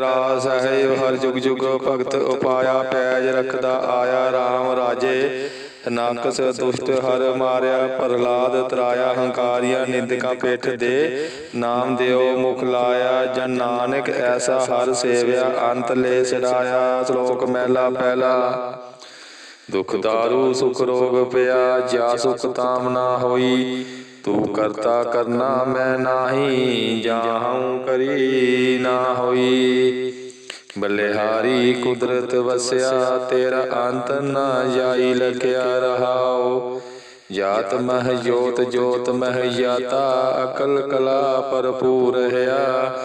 ਰਾਸ ਹੈ ਹਰ ਜੁਗ ਜੁਗ ਭਗਤ ਉਪਾਇਆ ਪੈਜ ਰਖਦਾ ਆਇਆ RAM ਰਾਜੇ। ਨਾਕਸ ਦੁਸ਼ਟ ਹਰ ਮਾਰਿਆ ਪ੍ਰਹਲਾਦ ਤਰਾਇਆ ਹੰਕਾਰੀਆਂ ਨਿੰਦਕਾਂ ਪਿੱਠ ਦੇ। ਨਾਮ ਦਿਓ ਮੁਖ ਲਾਇਆ ਜਨ ਨਾਨਕ ਐਸਾ ਹਰ ਸੇਵਿਆ ਅੰਤ ਲੈ ਛਡਾਇਆ ਸ਼ਲੋਕ ਮਹਿਲਾ ਪਹਿਲਾ ਦੁਖ ਦਾਰੂ ਸੁਖ ਰੋਗ ਪਿਆ ਜਾ ਸੁਖ ਤਾਮ ਨਾ ਹੋਈ। ਤੂੰ ਕਰਤਾ ਕਰਨਾ ਮੈਂ ਨਾਹੀ ਜਾਹਉ ਕਰੀ ਨਾ ਹੋਈ। ਬਲਿਹਾਰੀ ਕੁਦਰਤ ਵਸਿਆ, ਤੇਰਾ ਅੰਤ ਨਾ ਜਾਈ, ਲਖਿਆ ਰਹਾਓ। ਜਾਤ ਮਹ ਜੋਤ ਜੋਤ ਮਹ ਜਾਤਾ, ਅਕਲ ਕਲਾ ਭਰਪੂਰ ਰਹਾ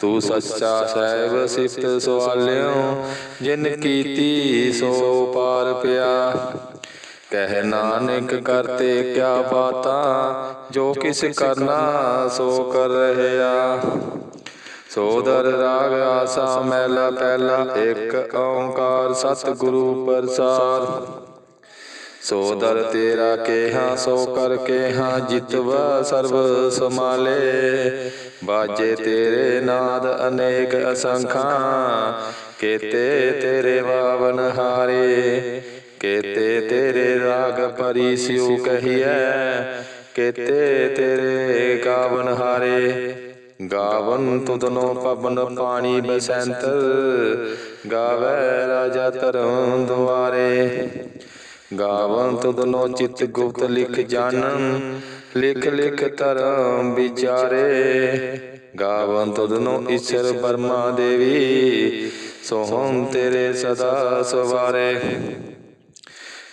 ਤੂੰ ਸੱਚਾ ਸਹਿਬ ਸਿਫਤ ਸਵਾਲਿਓ, ਜਿਨ ਕੀਤੀ ਸੋ ਪਾਰ ਪਿਆ। ਕਹਿ ਨਾਨਕ ਕਰਤੇ ਕਿਆ ਬਾਤਾਂ, ਜੋ ਕਿਸ ਕਰਨਾ, ਸੋ ਕਰ ਰਹਿਆ। ਸੋਦਰ ਰਾਗ ਆਸਾ ਮਹਿਲਾ ਪਹਿਲਾ, ਇੱਕ ਓੰਕਾਰ ਸਤਿਗੁਰੂ ਪ੍ਰਸਾਦ ਸੋਦਰ ਤੇਰਾ ਕੇਹਾ, ਸੋ ਕਰ ਕੇਹਾ, ਜਿਤਵਾ ਸਰਬ ਸਮਾਲੇ ਬਾਜੇ ਤੇਰੇ ਨਾਦ ਅਨੇਕ ਅਸੰਖਾਂ, ਕੇਤੇ ਤੇਰੇ ਵਾਵਨ ਹਾਰੇ। ਕੇਤੇ ਤੇਰੇ ਰਾਗ ਪਰੀ ਪਰਿਸਿਉ ਕਹੀਐ ਕੇਤੇ ਤੇਰੇ ਗਾਵਨ ਹਾਰੇ। ਗਾਵਨ ਤੁਧਨੋ ਪਵਨ ਪਾਣੀ ਬਸੰਤਰ ਗਾਵੇ ਰਾਜਾ ਧਰਮ ਦੁਆਰੇ। ਗਾਵਨ ਤੁਧਨੋ ਚਿਤ ਗੁਪਤ ਲਿਖ ਜਾਣਨ ਲਿਖ ਲਿਖ ਧਰਮ ਵਿਚਾਰੇ। ਗਾਵਨ ਤੁਧਨੋ ਈਸ਼ਰ ਬਰਮਾ ਦੇਵੀ, ਸੋਹਮ ਤੇਰੇ ਸਦਾ ਸਵਾਰੇ।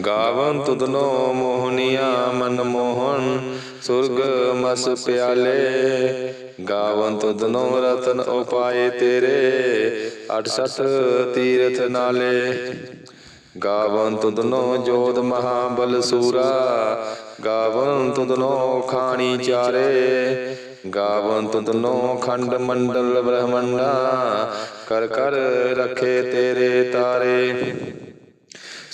ਗਾਵਨ ਤੁਦਨੋ ਮੋਹਨੀਆ ਮਨ ਮੋਹਨ, ਸੁਰਗ ਮਸ ਪਿਆਲੇ। ਗਾਵਨ ਤੁਧਨੋ ਰਤਨ ਉਪਾਏ ਤੇਰੇ 68 ਤੀਰਥ ਨਾਲੇ। ਗਾਵਨ ਤੁਦਨੋ ਜੋਧ ਮਹਾਬਲ ਸੂਰਾ, ਗਾਵਨ ਤੁਦਨੋ ਖਾਣੀ ਚਾਰੇ। ਗਾਵਨ ਤੁਦਨੋ ਖੰਡ ਮੰਡਲ ਬ੍ਰਹਮੰਡਾ, ਕਰ ਕਰ ਰਖੇ ਤੇਰੇ ਤਾਰੇ।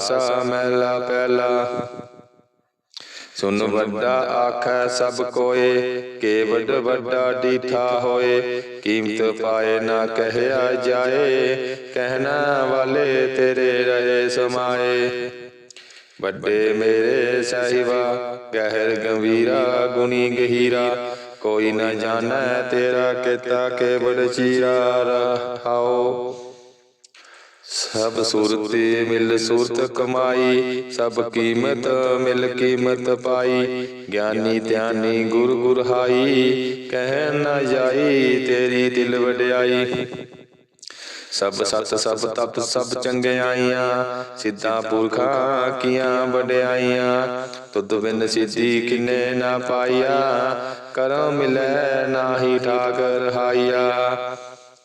ਆਸਾ ਮਹਿਲਾ ਪਹਿਲਾ। ਸੁਨ ਵੱਡਾ ਆਖੈ ਸਭ ਕੋਏ, ਕੇ ਵੱਡਾ ਡੀਠਾ ਹੋਏ। ਕੀਮਤ ਪਾਏ ਨਾ ਕਹਿਆ ਜਾਏ, ਕਹਿਣਾ ਵਾਲੇ ਤੇਰੇ ਰਹੇ ਸਮਾਏ। ਵੱਡੇ ਮੇਰੇ ਸਾਹਿਬਾ, ਗਹਿਰ ਗੰਭੀਰਾ, ਗੁਣੀ ਗਹੀਰਾ। ਕੋਈ ਨਾ ਜਾਣੈ ਤੇਰਾ ਕਿਤਾ ਕੇਵਲ ਚੀਰਾ ਰਹਾਓ ਸਭ ਸੂਰਤੀ ਮਿਲ ਸੂਰਤ ਕਮਾਈ, ਸਭ ਕੀਮਤ ਮਿਲ ਕੀਮਤ ਪਾਈ। ਗਿਆਨੀ ਧਿਆਨੀ ਗੁਰ ਗੁਰ ਹਾਈ ਕਹਿ ਨਾ ਜਾਈ ਤੇਰੀ ਦਿਲ ਵਡਿਆਈ। ਸਭ ਸਤ, ਸਭ ਤਪ, ਸਭ ਚੰਗਿਆਈਆਂ, ਸਿੱਧਾ ਪੁਰਖਾ ਕੀਆਂ ਵਡਿਆਈਆਂ। ਤੁਧ ਬਿਨ ਸਿੱਧੀ ਕਿਨੇ ਨਾ ਪਾਈਆ ਕਰਮ ਮਿਲੈ ਨਾਹੀ ਠਾਕਰ ਹਾਈਆ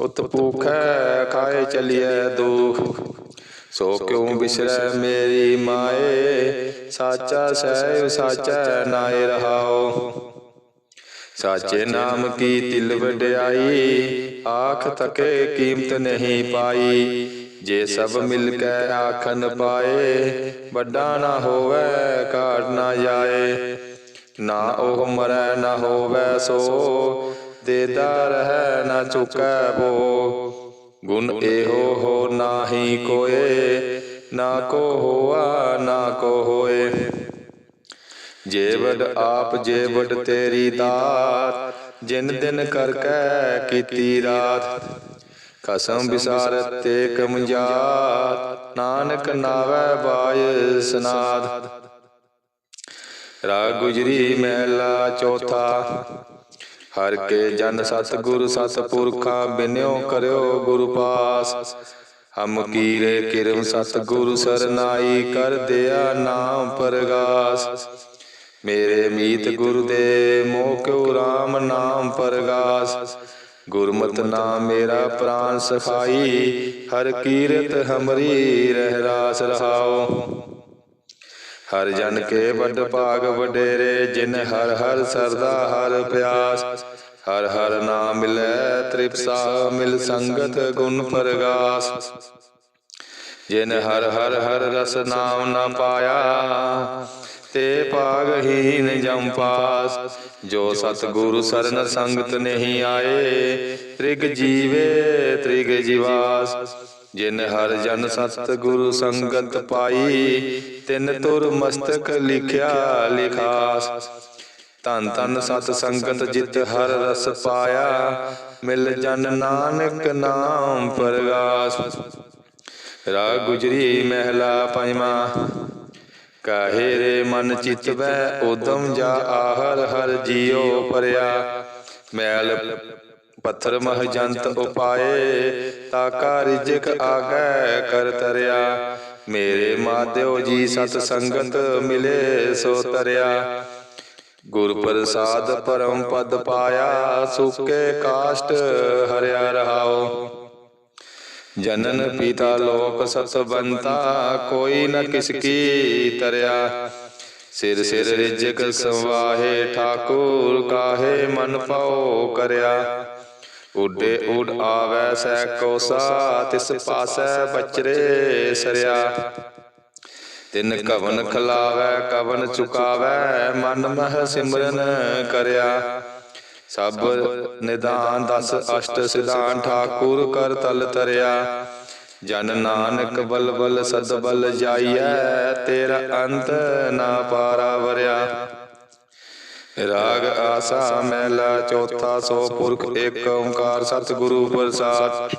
ਉਤ ਭੂਖੈ ਖਾਏ ਚਲਿਐ ਦੁਖ? ਸੋ ਕਿਉ ਬਿਸਰੈ ਮੇਰੀ ਮਾਏ? ਸਾਚਾ ਸਹਿਬ, ਸਾਚਾ ਨਾਏ ਰਹਾਉ ਸਾਚੇ ਨਾਮ ਕੀ ਤਿਲ ਵਡਿਆਈ? ਆਖ ਤਕੇ ਕੀਮਤ ਨਹੀਂ ਪਾਈ। ਜੇ ਸਭ ਮਿਲ ਕੇ ਆਖਨ ਪਾਏ, ਵੱਡਾ ਨਾ ਹੋਵੇ, ਘਾਟ ਨਾ ਜਾਏ। ਨਾ ਉਹ ਮਰੈ, ਨਾ ਹੋਵੇ ਸੋ ਦੇਦਾ ਰਹਿ ਨਾ ਚੁਕੈ ਬੋ। ਗੁਣ ਇਹੋ ਹੋ ਨਾਹੀ ਕੋਏ, ਨਾ ਕੋ ਹੋਆ, ਨਾ ਕੋ ਹੋਏ। ਜੇਵਡ ਆਪ ਜੇਵਡ ਤੇਰੀ ਦਾਤ, ਜਿਨ ਦਿਨ ਕਰ ਕੈ ਕੀਤੀ ਰਾਤ। ਕਸਮ ਵਿਸਾਰਤ ਤੇ ਕਮਜਾਤ ਨਾਨਕ ਨਾਵੈ ਬਾਇ ਸਨਾਦ। ਰਾ ਗੁਜਰੀ ਮਹਿਲਾ ਚੌਥਾ ਹਰ ਕੇ ਜਨ ਸਤ ਗੁਰ ਸਤ ਪੁਰਖਾ ਬਿਨਿਓ ਕਰਿਓ ਗੁਰੂ ਪਾਸ। ਹਮ ਕੀਰੇ ਕਿਰਮ ਸਤ ਗੁਰੂ ਸਰਨਾਈ ਕਰ ਦਿਆ ਨਾਮ ਪਰਗਾਸ। ਮੇਰੇ ਮੀਤ ਗੁਰ ਦੇ ਮੋਹ ਕਿਉ RAM ਨਾਮ ਪਰਗਾਸ। ਗੁਰਮਤ ਨਾਮ ਮੇਰਾ ਪ੍ਰਾਨ ਸਖਾਈ, ਹਰ ਕੀਰਤ ਹਮਰੀ ਰਹਿ ਰਾਸ ਰਹਾਓ। ਹਰ ਜਨ ਕੇ ਵੱਡ ਭਾਗ ਵਡੇਰੇ, ਜਿਨ ਹਰ ਹਰ ਸਰਦਾ ਹਰ ਪਿਆਸ। ਹਰ ਹਰ ਨਾਮ ਮਿਲੈ ਤ੍ਰਿਪਸਾ, ਮਿਲ ਸੰਗਤ ਗੁਣ ਪਰਗਾਸ। ਜਿਨ ਹਰ ਹਰ ਹਰ ਰਸ ਨਾਮ ਨਾ ਪਾਇਆ, ਤੇ ਭਾਗਹੀਨ ਜਮ ਪਾਸ। ਜੋ ਸਤਗੁਰ ਸਰਨ ਸੰਗਤ ਨਹੀਂ ਆਏ, ਤ੍ਰਿਗ ਜੀਵੇ, ਤ੍ਰਿਗ ਜੀਵਾਸ। ਜਿਨ ਹਰ ਜਨ ਸਤ ਗੁਰੂ ਸੰਗਤ ਪਾਈ, ਤਿਨ ਤੁਰ ਮਸਤਕ ਲਿਖਿਆ ਲਿਖਾਸ। ਧੰਨ ਧੰਨ ਸਤ ਸੰਗਤ ਜਿਤ ਹਰ ਰਸ ਪਾਇਆ, ਮਿਲ ਜਨ ਨਾਨਕ ਨਾਮ ਪਰਗਾਸ। ਰਾਗ ਗੁਜਰੀ ਮਹਿਲਾ ਪੰਜਵਾ, ਕਾਹੇ ਰੇ ਮਨ ਚਿਤ ਵੈ ਉਦਮ ਜਾ ਆਹਰ ਹਰ ਜੀਉ ਪਰਿਆ। ਮੈਲ ਪੱਥਰ ਮਹ ਜੰਤ ਉਪਾਏ ਤਾਕਾ ਰਿਜਕ ਆਗੈ ਕਰ ਤਰਿਆ। ਮੇਰੇ ਮਾਧਿਓ ਜੀ ਸਤ ਸੰਗਤ ਮਿਲੇ ਸੋ ਤਰਿਆ। ਗੁਰ ਪ੍ਰਸਾਦ ਪਰਮ ਪਦ ਪਾਇਆ ਸੁਕੇ ਕਾਸ਼ਟ ਹਰਿਆ ਰਹਾਓ। ਜਨਨ ਪਿਤਾ ਲੋਕ ਸਤਬੰਤਾ ਕੋਈ ਨ ਕਿਸ ਕੀ ਤਰਿਆ। ਸਿਰ ਸਿਰ ਰਿਜਕ ਸਵਾਹੇ ਠਾਕੁਰ ਕਾਹੇ ਮਨ ਪਾਉ ਕਰਿਆ। ਉਡੇ ਉਡ ਆਵੈ ਸੈ ਕੋਸਾ ਤਿਸ ਪਾਸੈ ਬਚਰੇ ਸਰਿਆ। ਤਿਨ ਕਵਨ ਖਲਾਵੈ, ਕਵਨ ਚੁਕਾਵੈ, ਮਨ ਮਹ ਸਿਮਰਨ ਕਰਿਆ। ਸਭ ਨਿਦਾਨ ਦਸ ਅਸ਼ਟ ਸਿਧਾਨ ਠਾਕੁਰ ਕਰ ਤਲ ਤਰਿਆ। ਜਨ ਨਾਨਕ ਬਲ ਬਲ ਸਦ ਬਲ ਜਾਈਐ, ਤੇਰਾ ਅੰਤ ਨਾ ਪਾਰਾ ਵਰਿਆ। ਰਾਗ ਆਸਾ ਮਹਿਲਾ, ਚੌਥਾ ਸੋ ਪੁਰਖ ਏਕ ਓੰਕਾਰ ਸਤਿਗੁਰੂ ਪ੍ਰਸਾਦ।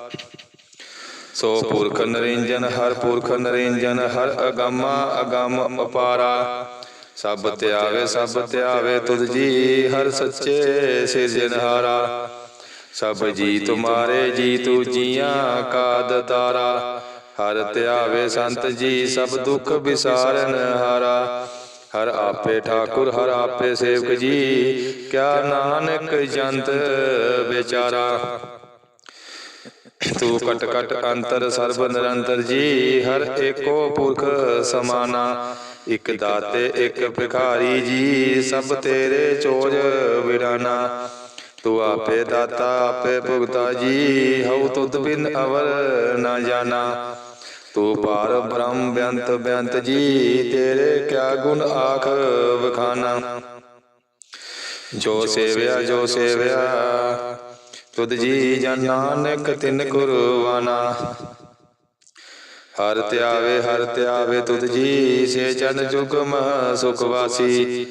ਸੋ ਪੁਰਖ ਨਰਿੰਜਨ, ਹਰ ਪੁਰਖ ਨਰਿੰਜਨ, ਹਰ ਅਗਮਾ ਅਗੰਮ ਅਪਾਰਾ। ਸਭ ਧਿਆਵੇ ਸਭ ਧਿਆਵੇ ਤੁਧ ਜੀ, ਹਰ ਸੱਚੇ ਸਿਰਜਨਹਾਰਾ ਸਭ ਜੀ ਤੁਮਾਰੇ ਜੀ ਤੂ ਜੀਆਂ ਕਾ ਦਤਾਰਾ। ਹਰ ਧਿਆਵੇ ਸੰਤ ਜੀ, ਸਭ ਦੁਖ ਵਿਸਾਰਨ ਹਾਰਾ। ਹਰ ਆਪੇ ਠਾਕੁਰ, ਹਰ ਆਪੇ ਸੇਵਕ ਜੀ। ਕਿਆ ਨਾਨਕ ਜੰਤ ਵਿਚਾਰਾ। ਤੂੰ ਕਟ ਕਟ ਅੰਤਰ ਸਰਬ ਨਿਰੰਤਰ ਜੀ, ਹਰ ਏਕੋ ਪੁਰਖ ਸਮਾਨਾ। ਇਕ ਦਾਤੇ, ਇਕ ਭਿਖਾਰੀ ਜੀ, ਸਭ ਤੇਰੇ ਚੋਜ ਵਿਰਾਨਾ। ਤੂੰ ਆਪੇ ਦਾਤਾ, ਆਪੇ ਭੁਗਤਾ ਜੀ, ਹਉ ਤੁਧ ਬਿਨ ਅਵਰ ਨਾ ਜਾਣਾ ਤੂੰ ਪਾਰ ਬ੍ਰਹਮ ਬੇਅੰਤ ਬੇਅੰਤ ਜੀ, ਤੇਰੇ ਕਿਆ ਗੁਣ ਆਖ ਵਖਾਨਾ? ਜੋ ਸੇਵਿਆ ਜੋ ਸੇਵਿਆ, ਤੁਧ ਜੀ ਜਨ ਨਾਨਕ ਤਿਨ ਕੁਰਵਾਨਾ ਹਰ ਧਿਆਵੇ ਹਰ ਧਿਆਵੇ ਤੁਧ ਜੀ, ਸੇ ਜਨ ਮਹ ਸੁਖ ਵਾਸੀ।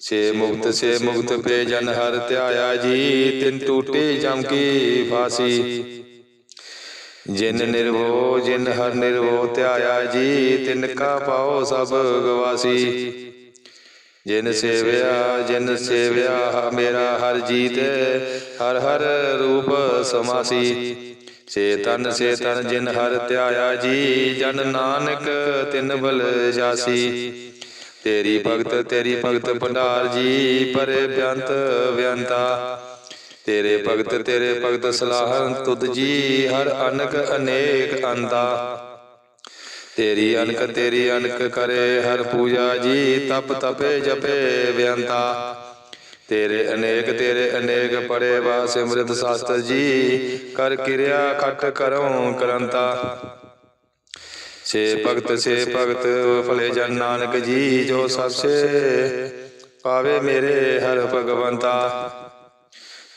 ਸੇ ਮੁਕਤ ਸੇ ਮੁਕਤ ਪੇ ਜਨ ਹਰ ਧਿਆਇਆ ਜੀ, ਤਿਨ ਟੂਟੀ ਜਮ ਕੀ ਫਾਸੀ। ਜਿਨ ਨਿਰਭਉ, ਜਿਨ ਹਰ ਨਿਰਭਉ, ਧਿਆਇਆ ਜੀ, ਤਿਨ ਕਾ ਪਾਓ ਸਭ ਗਵਾਸੀ। ਜਿਨ ਸੇਵਿਆ ਜਿਨ ਸੇਵਿਆ, ਮੇਰਾ ਹਰ ਜੀਤ ਹਰ ਹਰ ਰੂਪ ਸਮਾਸੀ। ਸੇ ਤਨ ਸੇ ਤਨ, ਜਿਨ ਹਰ ਧਿਆਇਆ ਜੀ, ਜਨ ਨਾਨਕ ਤਿਨ ਬਲ ਜਾਸੀ। ਤੇਰੀ ਭਗਤ ਤੇਰੀ ਭਗਤ ਭੰਡਾਰ ਜੀ, ਪਰੇ ਬਿਆੰਤ ਬਿਆੰਤਾ। ਤੇਰੇ ਭਗਤ ਤੇਰੇ ਭਗਤ ਸਲਾਹਨ ਤੁਧ ਜੀ ਹਰ ਅਨਕ ਅਨੇਕ ਅੰਦਾ ਤੇਰੀ ਅਨਕ ਤੇਰੀ ਅਨਕ ਕਰੇ ਹਰ ਪੂਜਾ ਜੀ ਤਪ ਤਪੇ ਜਪੇ ਬਿਆੰਤਾ ਤੇਰੇ ਅਨੇਕ ਤੇਰੇ ਅਨੇਕ ਪੜੇ ਵਾ ਸਿਮਰਤ ਸਾਸਤਰ ਜੀ ਕਰ ਕਿਰਿਆ ਖਟ ਕਰਉ ਕਰੰਤਾ। ਸੇ ਭਗਤ ਸੇ ਭਗਤ ਭਲੇ ਜਨ ਨਾਨਕ ਜੀ ਜੋ ਸਭ ਸੇ ਪਾਵੇ ਮੇਰੇ ਹਰ ਭਗਵੰਤਾ।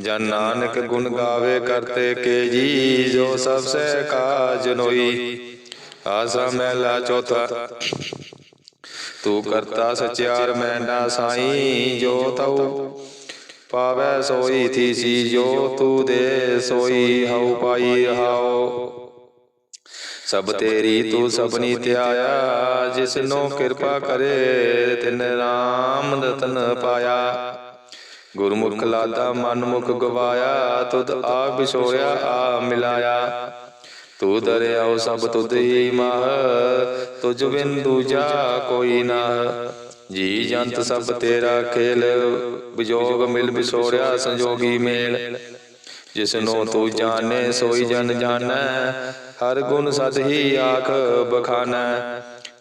ਜਨ ਨਾਨਕ ਗੁਣ ਗਾਵੇ ਕਰਤੇ ਕੇ ਜੀ ਜੋ ਸਭ ਸੇ ਕਾਜ ਨੋਈ। ਆਸਾ ਮਹਿਲਾ ਚੌਥਾ। ਤੂੰ ਕਰਤਾ ਸਚਿਆਰ ਮੈਂ ਨਾ ਸਾਈ ਜੋ ਤਉ। ਪਾਵੈ ਸੋਈ ਥੀ ਸੀ ਜੋ ਤੂ ਦੇ ਸੋਈ ਹਉ ਪਾਈ ਰਹਾਓ ਸਭ ਤੇਰੀ ਤੂੰ ਸਭਨੀ ਧਿਆਇਆ ਜਿਸਨੋ ਕਿਰਪਾ ਕਰੇ ਤਿਨ ਰਾਮ ਰਤਨ ਪਾਇਆ। ਗੁਰਮੁਖ ਲਾਦਾ ਮਨ ਮੁਖ ਗਵਾਇਆ ਤੁਧ ਆ ਬਿਸੋੜਿਆ ਆ ਮਿਲਾਇਆ। ਤੂੰ ਦਰਿਆਓ ਸਭ ਤੁਧ ਹੀ ਮਾਹ ਤੁਝ ਬਿਨ ਦੂਜਾ ਕੋਈ ਨਾ। ਜੀ ਜੰਤ ਸਭ ਤੇਰਾ ਖੇਲ ਵਿਜੋਗ ਮਿਲ ਵਿਸੋੜਿਆ ਸੰਜੋਗੀ ਮੇਲ। ਜਿਸਨੋ ਤੂੰ ਜਾਣੇ ਸੋਈ ਜਨ ਜਾਣੈ ਹਰ ਗੁਣ ਸਦ ਹੀ ਆਖ ਬਖਾਨੈ।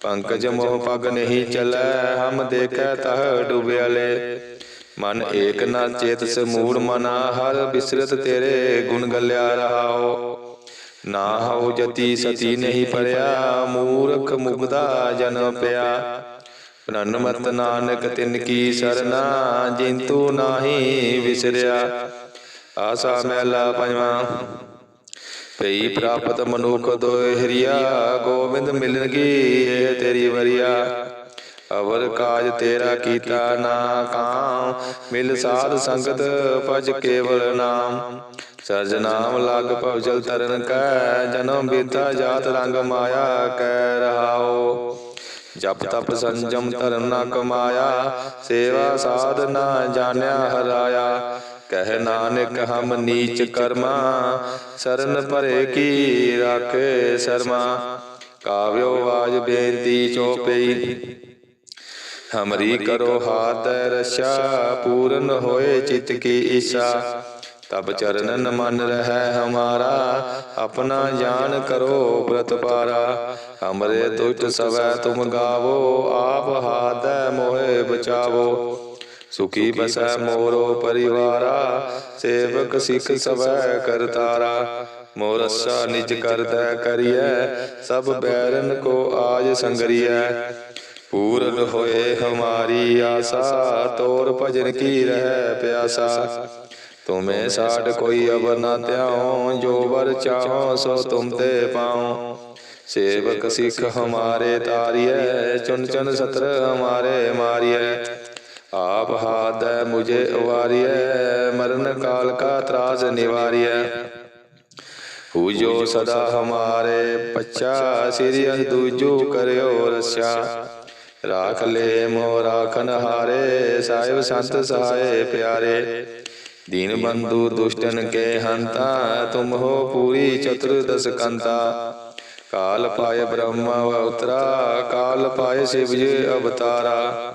ਪੰਕਜ ਮੋਹ ਪਗ ਨਹੀਂ ਚਲੈ, ਹਮ ਦੇਖੈ ਤਹ ਡੁਬਿਆਲੇ ਮਨ ਏਕ ਨਾ ਚੇਤ ਸਮੂੜ ਮਨਾ, ਹਰ ਬਿਸਰਤ ਤੇਰੇ ਗੁਣ ਗਲਿਆ ਰਹਾਓ ਨਾ ਹਉ ਜਤੀ ਸਤੀ ਨਹੀਂ ਪਰਿਆ ਮੂਰਖ ਮੁਗਦਾ ਜਨ ਪਿਆ। ਪ੍ਰਨਮਤ ਨਾਨਕ ਤਿਨ ਕੀ ਸਰਨਾ, ਜਿੰਤੂ ਨਾਹੀ ਵਿਸਰਿਆ। ਆਸਾ ਮਹਿਲਾ ਪੰਜਵਾਂ। ਪਈ ਪ੍ਰਾਪਤ ਮਨੁਖ ਦੋਇ ਹਰੀਆ, ਗੋਬਿੰਦ ਮਿਲਣਗੀ ਇਹ ਤੇਰੀ ਵਰੀਆ। ਅਵਰ ਕਾਜ ਤੇਰਾ ਕੀਤਾ ਨਾ ਕਾਮ, ਮਿਲ ਸਾਧ ਸੰਗਤ ਭਜ ਕੇਵਲ ਨਾਮ। ਸਰਜ ਨਾਮ ਲਗ ਭਵ ਜਲ ਤਰਨ ਕੈ, ਜਨਮ ਬੀਤਾ ਜਾਤ ਰੰਗ ਮਾਇਆ ਕੈ ਰਹਾਓ ਜਪ ਤਪ ਸੰਜਮ ਧਰਮ ਨਾ ਕਮਾਇਆ, ਸੇਵਾ ਸਾਧ ਨਾ ਜਾਣਿਆ ਹਰਾਇਆ। ਕਹਿ ਨਾਨਕ, ਹਮ ਨੀਚ ਕਰਮਾ, ਸਰਨ ਭਰੇ ਕੀ ਰਾਖੇ ਸਰਮਾ। ਕਾਵਿਓ ਆਜ ਬੇਨਤੀ ਚੋਪਈ ਹਮਰੀ ਕਰੋ ਹਾਤ ਰਸ਼ਾ ਪੂਰਨ ਹੋਏ ਚਿਤ ਕੀ ਈਸ਼ਾ। ਤਬ ਚਰਨਨ ਮਨ ਰਹਿ ਹਮਾਰਾ, ਆਪਣਾ ਜਾਨ ਕਰੋ ਪ੍ਰਤ ਪਾਰਾ। ਹਮਰੇ ਦੁਸ਼ਟ ਸਵੈ ਤੁਮ ਗਾਵੋ, ਆਪ ਹਾਥ ਮੋਹਿ ਬਚਾਵੋ। ਸੁਖੀ ਬਸੈ ਮੋਰੋ ਪਰਿਵਾਰਾ ਸੇਵਕ ਸਿੱਖ ਸਵੈ ਕਰਤਾਰਾ। ਮੋਰਸਾ ਨਿਜ ਕਰਦਾ ਕਰੀਐ ਸਭ ਬੈਰਨ ਕੋ ਆਜ ਸੰਗਰੀਐ। ਪੂਰਨ ਹੋਏ ਹਮਾਰੀ ਆਸਾ ਤੋਰ ਭਜਨ ਕੀ ਰਹਿ ਪਿਆਸਾ। ਤੁਮੇ ਸਾਡ ਕੋਈ ਅਵਰ ਨਾ ਧਿਆਉ ਜੋ ਵਰ ਚਾਹੋ ਸੋ ਤੁਮ ਤੇ ਪਾਉ। ਸੇਵਕ ਸਿੱਖ ਹਮਾਰੇ ਤਾਰੀਐ ਚੁਨ ਚੁਨ ਸਤਰ ਹਮਾਰੇ ਮਾਰੀਐ। ਆਪ ਹਾਦ ਮੁਝੇ ਉਵਾਰੀਐ ਮਰਨ ਕਾਲ ਕਾ ਤਰਾਸ ਨਿਵਾਰੀਐ। ਹੂ ਸਦਾ ਹਮਾਰੇ ਪੱਚਾ ਸਿਰਿ ਦੂਜੂ ਕਰਿਓ ਰਸਿਆ। ਰਾਖ ਲੈ ਮੋ ਰਾਖਨ ਹਾਰੇ, ਸਾਹਿਬ ਸੰਤ ਸਹਾਏ ਪਿਆਰੇ। ਦੀਨ ਬੰਧੂ ਦੁਸ਼ਟਨ ਕੇ ਹੰਤਾ, ਤੁਮ ਹੋ ਪੂਰੀ ਚਤੁਰਦਸ ਕੰਤਾ। ਕਾਲ ਪਾਏ ਬ੍ਰਹਮਾ ਅਵਤਰਾ ਕਾਲ ਪਾਏ ਸ਼ਿਵ ਜੀ ਅਵਤਾਰਾ।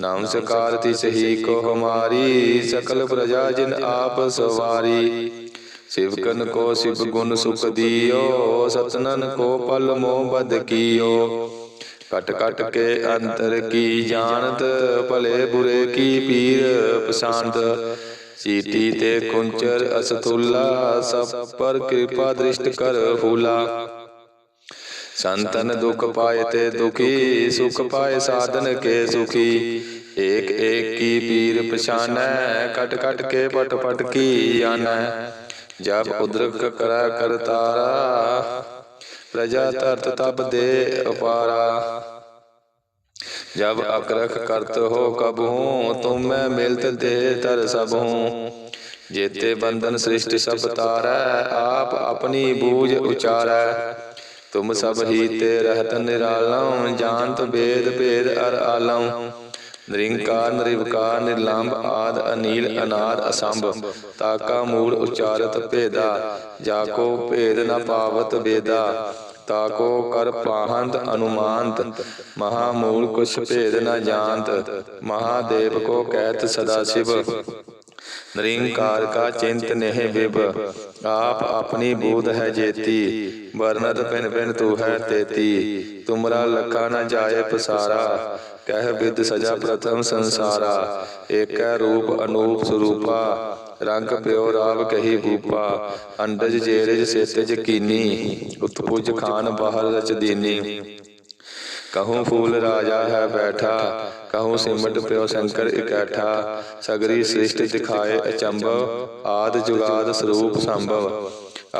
ਹਮਾਰਾ ਨਮਸਕਾਰ ਤਿਸ ਹੀ ਕੋ ਹਮਾਰੀ ਸਕਲ ਪ੍ਰਜਾ ਜਿਨ ਆਪ ਸਵਾਰੀ। ਸਿਵਕਨ ਕੋ ਸਿਵ ਗੁਣ ਸੁਖ ਦਿਓ ਸਤਨਨ ਕੋ ਪਲ ਮੋ ਬਦ ਕੀਓ। ਕਟ ਕਟ ਕੇ ਅੰਤਰ ਕੀ ਜਾਣਤ ਭਲੇ ਬੁਰੇ ਕੀ ਪੀਰ ਪਸੰਦ ਚੀਟੀ ਤੇ ਕੁੰਚਰ ਅਸਤੁਲਾ ਸਭ ਪਰ ਕਿਰਪਾ ਦ੍ਰਿਸ਼ਟ ਕਰ ਫੂਲਾ। ਸੰਤਨ ਦੁਖ ਪਾਏ ਤੇ ਦੁਖੀ ਸੁਖ ਪਾਏ ਸਾਧਨ ਕੇ ਸੁਖੀ ਏਕ ਏਕ ਕੀ ਪੀਰ ਪਛਾਨੈ ਕਟ ਕਟ ਕੇ ਪਟ ਪਟ ਕੀ ਜਾਣੈ ਜਬ ਉਦਰਕ ਕਰੈ ਕਰਤਾਰਾ ਪ੍ਰਜਾ ਤਰਤ ਤਬ ਦੇ ਅਪਾਰਾ ਜਬ ਅਕਰਖ ਕਰਤ ਹੋ ਕਬ ਹੂੰ ਤੁਮ ਮੈਂ ਮਿਲਤ ਦੇ ਤਰ ਸਭ ਹੂੰ ਜੇਤੇ ਬੰਧਨ ਸ੍ਰਿਸ਼ਟ ਸਭ ਤਾਰੈ ਆਪ ਆਪਣੀ ਬੂਝ ਉਚਾਰੈ ਤੁਮ ਸਭ ਹੀ ਤੇ ਰਹਤ ਨਿਰਾਲਮ ਜਾਣਤ ਬੇਦ ਭੇਦ ਅਰ ਆਲਮ ਨਿਰੰਕਾਰ ਨਿਰਵਕਾਰ ਨਿਰਲੰਭ ਆਦ ਅਨੀਲ ਅਨਾਦ ਅਸੰਭ। ਤਾਕਾ ਮੂਲ ਉਚਾਰਤ ਭੇਦਾ, ਜਾ ਕੋ ਭੇਦ ਨ ਪਾਵਤ ਵੇਦਾ। ਤਾਕੋ ਕਰ ਪਾਹੰਤ ਅਨੁਮਾਨਤ ਮਹਾ ਮੂਲ ਕੁਛ ਭੇਦ ਨ ਜਾਣਤ। ਮਹਾਦੇਵ ਕੋ ਕਹਿਤ ਸਦਾ ਸ਼ਿਵ। ਨਿਰੰਕਾਰ ਕਾ ਚਿੰਤ ਨਹਿ ਬਿਬ, ਆਪ ਆਪਣੀ ਬੂਧ ਹੈ ਜੇਤੀ, ਵਰਨਤ ਪਿਨ ਪਿਨ ਤੂ ਹੈ ਤੇਤੀ, ਤੁਮਰਾ ਲਖਾ ਨ ਜਾਏ ਪਸਾਰਾ, ਕਹਿ ਵਿਦ ਸਜਾ ਪ੍ਰਥਮ ਸੰਸਾਰਾ, ਏਕੈ ਰੂਪ ਅਨੂਪ ਸਰੂਪਾ, ਰੰਗ ਪਿਓ ਰਾਵ ਕਹੀ ਭੂਪਾ ਅੰਡਜ ਜੇਰਜ ਸੇਤਜ ਕੀਨੀ, ਉਤਪੁਜ ਖਾਨ ਬਾਹਰ ਰਚ ਦੀਨੀ। ਕਹੂੰ ਫੂਲ ਰਾਜਾ ਹੈ ਬੈਠਾ ਕਹੂੰ ਸਿਮਟ ਪਿਓ ਸ਼ੰਕਰ ਇਕੱਠਾ? ਸਗਰੀ ਸ੍ਰਿਸ਼ਟ ਦਿਖਾਏ ਅਚੰਭਵ। ਆਦ ਜੁਗਾਦ ਸਰੂਪ ਸੰਭਵ।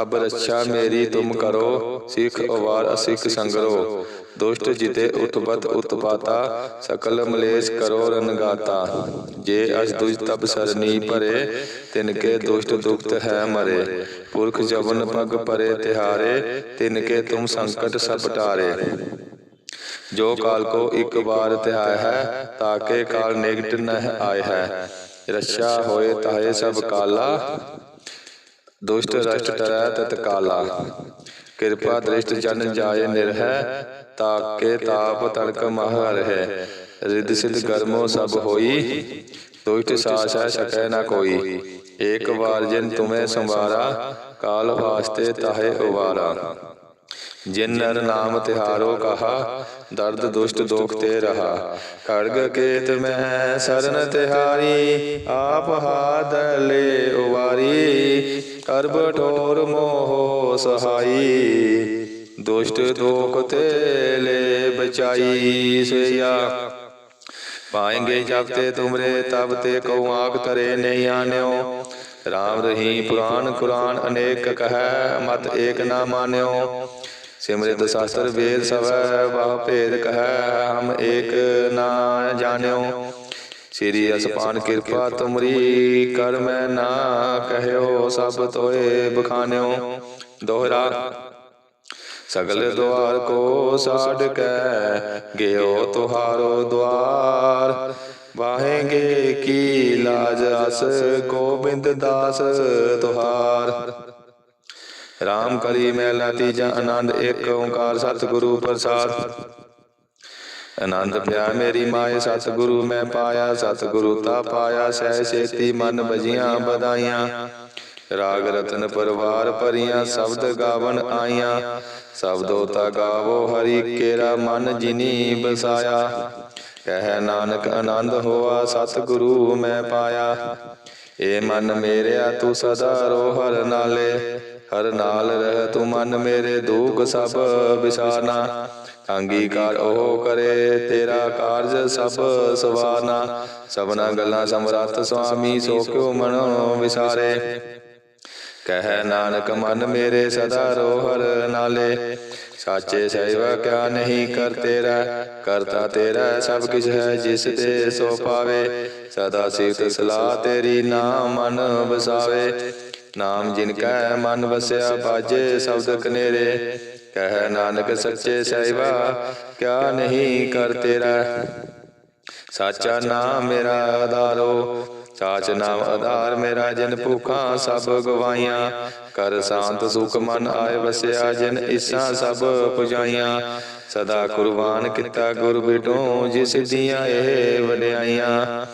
ਅਬ ਰੱਛਾ ਮੇਰੀ ਤੁਮ ਕਰੋ ਸਿੱਖ ਅਵਾਰ ਅਸਿੱਖ ਸੰਗਰੋ। ਦੁਸ਼ਟ ਜਿਤੇ ਉਤਪਤ ਉਤਪਾਤਾ ਸਕਲ ਮਲੇਸ਼ ਕਰੋ ਰਨਗਾਤਾ ਜੇ ਅਸ ਦੁਜ ਤਬ ਸਰਨੀ ਭਰੇ ਤਿਨ ਕੇ ਦੁਸ਼ਟ ਦੁਖਤ ਹੈ ਮਰੇ। ਪੁਰਖ ਜਵਨ ਪਗ ਪਰੇ ਤਿਹਾਰੇ ਤਿਨ ਕੇ ਤੁਮ ਸੰਕਟ ਸਭ ਟਾਰੇ। ਜੋ ਕਾਲ ਕੋ ਇੱਕ ਵਾਰ ਧਿਆਇ ਹੈ ਤਾਕੇ ਕਾਲ ਨਿਕਟ ਨਹਿ ਆਏ ਹੈ। ਰੱਛਾ ਹੋਏ ਤਾਏ ਸਭ ਕਾਲਾ। ਦੁਸ਼ਟ ਰਸ਼ਟ ਟਰੈ ਤਤ ਕਾਲਾ। ਕਿਰਪਾ ਦ੍ਰਿਸ਼ਟ ਜਨ ਜਾਏ ਨਿਰਹਿ ਤਾਕੇ ਤਾਪ ਤੜਕ ਮਹ ਰਹਿ। ਰਿਦ ਸਿਧ ਗਰਮੋ ਸਭ ਹੋਈ, ਦੁਸ਼ਟ ਸਾਸੈ ਸਕੈ ਨ ਕੋਈ। ਏਕ ਵਾਰ ਜਿਨ ਤੁਮੇ ਸੰਵਾਰਾ, ਕਾਲ ਵਾਸਤੇ ਤਾਹੇ ਉਵਾਰਾ। ਜਿਨ ਨਰ ਨਾਮ ਤਿਹਾਰੋ ਕਹਾ ਦਰਦ ਦੁਸ਼ਟ ਦੋਖ ਤੇ ਰਹਾ। ਖੜਗ ਕੇਤ ਮੈਂ ਸਰਨ ਤਿਹਾਰੀ ਆਪ ਹਾਦ ਲੈ ਉਵਾਰੀ। ਕਰਬ ਠੋਰ ਮੋਹ ਸਹਾਈ। ਦੁਸ਼ਟ ਦੋਖ ਤੇ ਲੈ ਬਚਾਈ ਸਈਆ ਪਾਏਂਗੇ ਜਬ ਤੇ ਤੁਮਰੇ ਤਬ ਤੇ ਕਉ ਆਖ ਤਰੇ ਨਹੀਂ ਆਨਿਓ। ਰਾਮ ਰਹੀ ਪੁਰਾਨ ਕੁਰਾਨ ਅਨੇਕ ਕਹੈ ਮਤ ਏਕ ਨਾ ਮਾਨਿਓ। ਸਿਮਰਿਤ ਸ਼ਾਸਤਰ ਵੇਦ ਸਵੈ ਬਹੁ ਭੇਦ ਕਹੈ ਹਮ ਏਕ ਨਾ ਜਾਣਿਓ। ਸ੍ਰੀ ਅਸਪਾਨ ਕਿਰਪਾ ਤੁਮਰੀ ਕਰ ਮੈਂ ਨਾ ਕਹਿਓ ਸਭ ਤੋਏ ਬਖਾਨਿਓ। ਦੋਹਰਾ। ਸਗਲ ਦੁਆਰ ਕੋ ਸਾਡ ਕੈ ਗਿਓ ਤੁਹਾਰੋ ਦੁਆਰ। ਵਾਹੇਗੇ ਕੀ ਲਾਜ ਅਸ ਗੋਬਿੰਦ ਦਾਸ ਤੁਹਾਰ। ਰਾਮ ਕਰੀ ਮੈਲਾ ਤੀਜਾ ਆਨੰਦ ਇੱਕ ਓੰਕਾਰ ਸਤਿਗੁਰੂ ਪ੍ਰਸਾਦ। ਆਨੰਦ ਪਿਆ ਮੇਰੀ ਮਾਏ ਸਤਿਗੁਰੂ ਮੈਂ ਪਾਇਆ ਸਤਿਗੁਰੂ ਤਾ ਪਾਇਆ ਸਹਿ ਸੇਤੀ ਮਨ ਬਜੀਆਂ ਬਧਾਈਆਂ ਰਾਗ ਰਤਨ ਪਰਵਾਰ ਭਰੀਆਂ ਸ਼ਬਦ ਗਾਵਨ ਆਈਆਂ। ਸ਼ਬਦੋ ਤਾ ਗਾਵੋ ਹਰੀ ਕੇਰਾ ਮਨ ਜਿਨੀ ਬਸਾਇਆ। ਕਹਿ ਨਾਨਕ ਆਨੰਦ ਹੋਆ ਸਤਿਗੁਰੂ ਮੈਂ ਪਾਇਆ। ਏ ਮਨ ਮੇਰਿਆ ਤੂੰ ਸਦਾ ਰੋ ਹਰ ਨਾਲੇ। ਹਰ ਨਾਲ ਰਹਿ ਤੂੰ ਮਨ ਮੇਰੇ ਦੁਖ ਸਭ ਵਿਸਾਰਨਾ ਅੰਗੀਕਾਰ ਉਹ ਕਰੇ, ਤੇਰਾ ਕਾਰਜ ਸਭ ਸਵਾਰਨਾ ਸਭਨਾ ਗੱਲਾਂ ਸਮਰੱਥ ਸੁਆਮੀ ਸੋ ਕਿਉ ਮਨੋ ਵਿਸਾਰੇ। ਕਹਿ ਨਾਨਕ ਮਨ ਮੇਰੇ ਸਦਾ ਰੋ ਨਾਲੇ। ਸਾਚੇ ਸਹਿਵਾ ਕਿਆ ਨਹੀਂ ਕਰ ਤੇਰਾ, ਕਰਤਾ ਤੇਰਾ ਸਭ ਕਿਛ ਹੈ ਜਿਸ ਤੇ ਸੋ ਪਾਵੇ। ਸਦਾ ਸਿਫਤ ਸਲਾਹ ਤੇਰੀ ਨਾਮ ਮਨ ਵਸਾਵੇ। ਨਾਮ ਜਿਨ ਕੈ ਮਨ ਵਸਿਆ ਬਾਜੇ ਸ਼ਬਦ ਕਨੇਰੇ। ਕਹਿ ਨਾਨਕ ਸੱਚੇ ਸਹਿਬਾ ਕਿਆ ਨਹੀਂ ਕਰ ਤੇਰਾ। ਸਾਚਾ ਨਾਮ ਮੇਰਾ ਆਧਾਰੋ। ਸਾਚ ਨਾਮ ਆਧਾਰ ਮੇਰਾ ਜਿਨ ਭੁਖਾਂ ਸਭ ਗਵਾਈਆਂ ਕਰ ਸ਼ਾਂਤ ਸੁਖ ਮਨ ਆਏ ਵਸਿਆ ਜਿਨ ਇਸਾਂ ਸਭ ਪੁਜਾਈਆਂ। ਸਦਾ ਕੁਰਬਾਨ ਕੀਤਾ ਗੁਰ ਬਿਟੋ ਜਿਸ ਦੀਆਂ ਇਹ ਵਡਿਆਈਆਂ।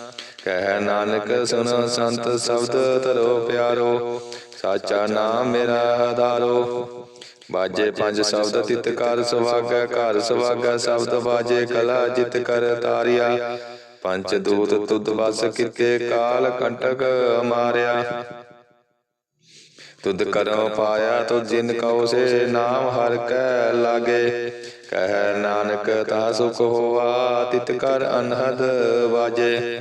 ਕਹਿ ਨਾਨਕ ਸੁਨ ਸੰਤ ਸ਼ਬਦ ਧਰੋ ਪਿਆਰੋ, ਸਾਚਾ ਨਾਮ ਮੇਰਾ ਆਧਾਰੋ ਬਾਜੇ ਪੰਜ ਸ਼ਬਦ ਤਿਤ ਕਰ ਸੁਭਾਗੈ ਘਰ ਸੁਭਾਗੈ ਸ਼ਬਦ ਬਾਜੇ ਕਲਾ ਜਿਤ ਕਰ ਤਾਰਿਆ। ਪੰਜ ਦੂਤ ਤੁਧ ਵਸ ਕਿਤੇ ਕਾਲ ਕੰਟਕ ਮਾਰਿਆ। ਤੁਧ ਕਰਮ ਪਾਇਆ ਤੁਧ ਜਿਨ ਕਉ ਸੇ ਨਾਮ ਹਰ ਕੈ ਲਾਗੇ। ਕਹਿ ਨਾਨਕ ਤਾ ਸੁਖ ਹੋਆ, ਤਿਤ ਕਰ ਅਨਹਦ ਵਾਜੇ।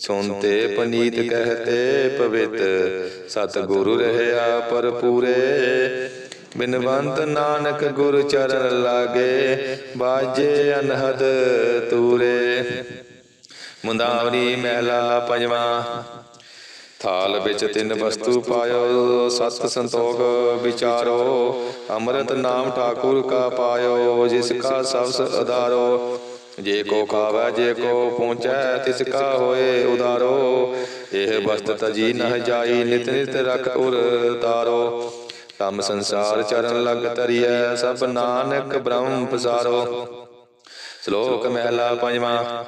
ਸੁਨਤੇ ਪਨੀਤ ਕਹਤੇ ਪਵਿਤ ਸਤ ਗੁਰੂ ਰਹਿਆ ਪਰ ਪੂਰੇ ਬਿਨਵੰਤ ਨਾਨਕ ਗੁਰ ਚਰਨ ਲਾਗੇ, ਬਾਜੇ ਅਨਹਦ ਤੂਰੇ। ਮੁੰਦਾਵਰੀ ਮਹਿਲਾ ਪੰਜਵਾਂ, ਥਾਲ ਵਿੱਚ ਤਿੰਨ ਵਸਤੂ ਪਾਇਓ, ਸਤ ਸੰਤੋਖ ਵਿਚਾਰੋ। ਅੰਮ੍ਰਿਤ ਨਾਮ ਠਾਕੁਰ ਕਾ ਪਾਇਓ, ਜਿਸ ਕਾ ਸਬਸ ਅਧਾਰੋ ਜੇ ਕੋ ਖਾਵੈ, ਜੇ ਕੋ ਪਹੁੰਚੈ, ਤਿਸ ਕਾ ਹੋਏ ਉਦਾਰੋ। ਇਹ ਵਸਤ ਤਜੀ ਨਹ ਜਾਈ, ਨਿਤ ਨਿਤ ਰਖ ਉਰ ਤਾਰੋ। ਤਮ ਸੰਸਾਰ ਚਰਨ ਲਗ ਤਰੀਐ ਸਭ ਨਾਨਕ ਬ੍ਰਹਮ ਪਸਾਰੋ। ਸ਼ਲੋਕ ਮਹਿਲਾ ਪੰਜਵਾਂ,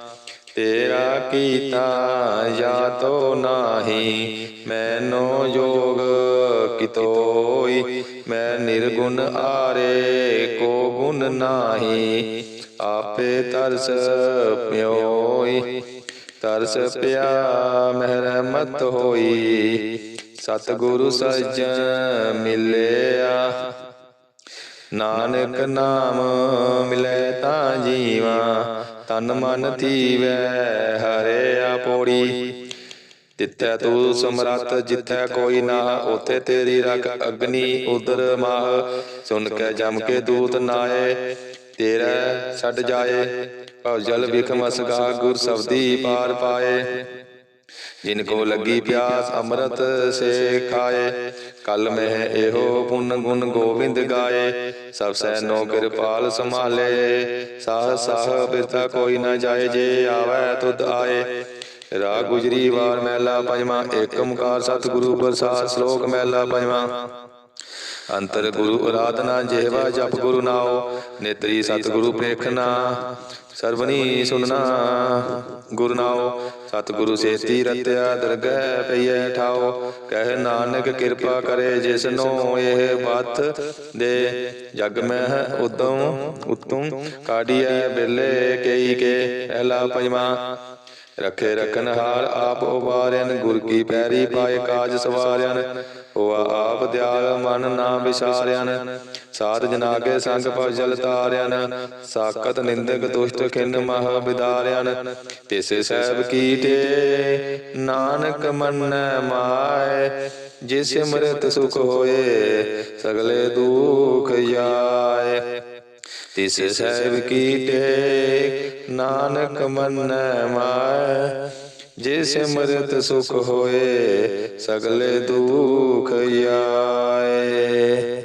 ਤੇਰਾ ਕੀਤਾ ਜਾਤੋ ਨਾਹੀ, ਮੈਨੋ ਯੋਗ ਕਿਤੋਈ। ਮੈਂ ਨਿਰਗੁਣ ਆਰੇ, ਕੋ ਗੁਣ ਨਾਹੀ। ਆਪੇ ਤਰਸ ਪਿਓਈ, ਤਰਸ ਪਿਆ, ਮਹਿਰਮਤ ਹੋਈ। ਸਤਿਗੁਰੂ ਸੱਜਣ ਮਿਲਿਆ। ਨਾਨਕ ਨਾਮ ਮਿਲੇ ਤਾਂ ਜੀਵਾ, ਤਨ ਮਨ ਥੀਵੈ ਹਰੇ ਆਪੋੜੀ ਤਿੱਥੈ ਤੂੰ ਸਮਰੱਥ, ਜਿੱਥੈ ਕੋਈ ਨਾ, ਉਥੇ ਤੇਰੀ ਰਖ ਅਗਨੀ ਉਦਰ ਮਾਹ। ਸੁਨ ਕੇ ਜਮ ਕੇ ਦੂਤ ਨਾਏ ਤੇਰਾ ਛੱਡ ਜਾਏ। ਭਵ ਜਲ ਵਿਖਮ ਅਸਗਾ ਗੁਰ ਸਬਦੀ ਪਾਰ ਪਾਏ। ਜਿਨ ਕੋ ਲੱਗੀ ਪਿਆਸ ਅੰਮ੍ਰਿਤ ਸੇ ਖਾਏ। ਕਲ ਮਹਿ ਇਹੋ ਪੁੰਨ ਗੁਣ ਗੋਬਿੰਦ ਗਾਏ। ਸਭ ਸੈ ਨੋ ਕਿਰਪਾਲ ਸੰਭਾਲੇ। ਸਾਹ ਸਾਹ ਬਿਰਤਾ ਕੋਈ ਨਾ ਜਾਏ ਜੇ ਆਵੈ ਤੁਧ ਆਏ। ਰਾ ਗੁਜਰੀ ਵਾਰ ਮਹਿਲਾ ਪੰਜਵਾਂ ਏਕ ਓੰਕਾਰ ਸਤਿਗੁਰੂ ਪ੍ਰਸਾਦ ਸ਼ਲੋਕ ਮਹਿਲਾ ਪੰਜਵਾਂ। ਅੰਤਰ ਗੁਰੂ ਆਰਾਧਨਾ ਜਿਹਵਾ ਜਪ ਗੁਰੂ ਨਾਉ, ਨੇਤਰੀ ਸਤਿਗੁਰੂ ਪ੍ਰੇਖਣਾ ਸਰਵਣੀ ਸੁਨਣਾ ਗੁਰੂ ਨਾਉ, ਸਤਿਗੁਰੂ ਸੇਤੀ ਰਤਿਆ ਦਰਗਹਿ ਪਈਐ ਠਾਉ। ਕਹਿ ਨਾਨਕ ਕਿਰਪਾ ਕਰੇ ਜਿਸਨੋ ਇਹ ਬਤ ਦੇ। ਜਗ ਮਹਿ ਉਦਮ ਉਤਮ ਕਾਢੀਐ ਬਿਰਲੇ ਕਈ ਕੇ ਪਹਿਲਾ ਪੰਜਵਾਂ ਰਖੇ ਰਖਨ ਆਪ ਉਬਾਰਿਆਨ ਗੁਰ ਕੀ ਪੈਰੀ ਪਾਏ ਕਾਜ ਸਵਾਰਿਆਨ ਹੋਆ ਆਪ ਦਿਆਲ ਮਨ ਨਾ ਵਿਸਾਰਿਆਨ ਸਾਧ ਜਨਾ ਕੇ ਸੰਗ ਭਵ ਜਲ ਤਾਰਿਆਨ ਸਾਕਤ ਨਿੰਦਕ ਦੁਸ਼ਟ ਖਿੰਨ ਮਹ ਬਿਦਾਰਿਆਨ ਤਿਸ ਸਹਿਬ ਕੀਟੇ ਨਾਨਕ ਮੰਨ ਮਾਏ। ਜਿਸ ਅੰਮ੍ਰਿਤ ਸੁਖ ਹੋਏ, ਸਗਲੇ ਦੁਖ ਜਾਏ ਤਿਸ ਸਹਿਬ ਕੀਟੇ ਨਾਨਕ ਮਨ ਮਾਇ। ਜਿਸ ਅੰਮ੍ਰਿਤ ਸੁਖ ਹੋਏ ਸਗਲੇ ਦੁਖ ਜਾਏ